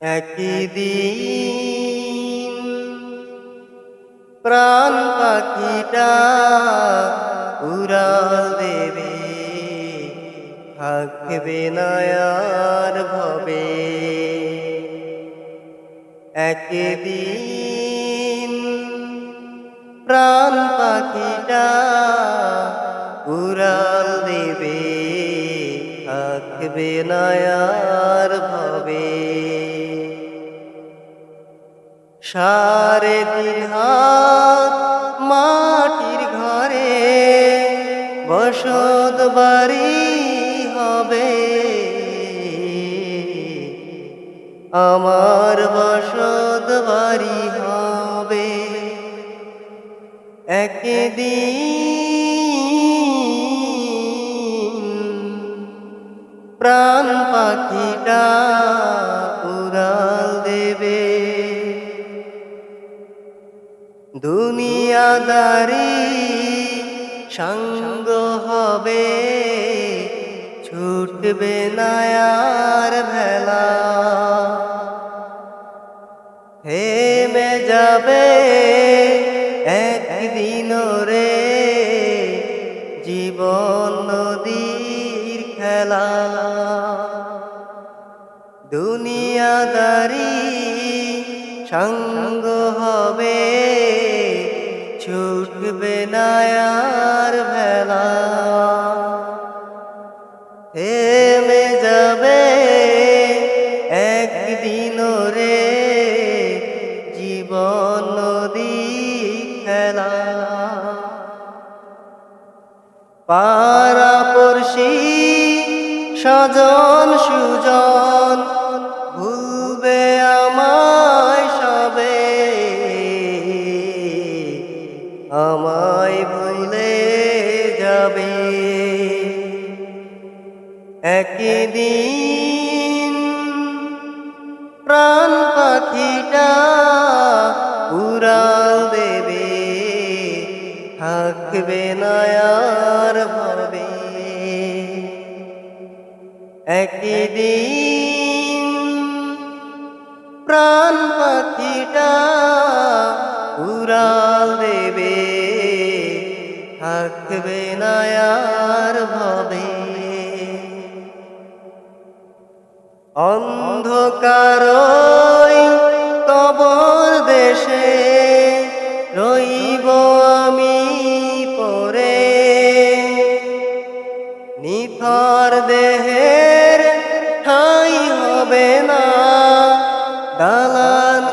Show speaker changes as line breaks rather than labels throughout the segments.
একদিন প্রাণ পাখিটা উড়াল দেবে, থাকবে নয়ার ভবে। একদিন প্রাণ পাখিটা উড়াল দেবে, থাকবে নয়ার ভবে। সারে হাত মাটির ঘরে বসত বাড়ি হবে। আমার বসত বাড়ি হবে। একদিন প্রাণ পাখিটা উড়াল দেবে। দুনিয়াদারি সঙ্গ হবে, ছুটবে নায়ার ভেলা। হেমে যাবে একদিন রে জীবন নদীর খেলা। দুনিয়াদারি সঙ্গ হবে ছুটবে নায়ার ভেলা হেমে যাবে একদিন রে জীবন নদী খেলা। পাড়া পড়শি স্বজন সুজন আমায় ভুলে যাবে। একদিন প্রাণ পাখিটা উড়াল দেবে থাকবে নয়ার ভাবে একদিন প্রাণ থাকবে নয়ার ভাবে অন্ধকারই কবর দেশে রইব আমি পরে। নিথর দেহের ঠাই হবে না, দালান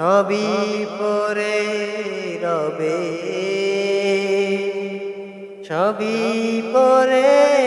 সবই পরে রবে। সবই পরে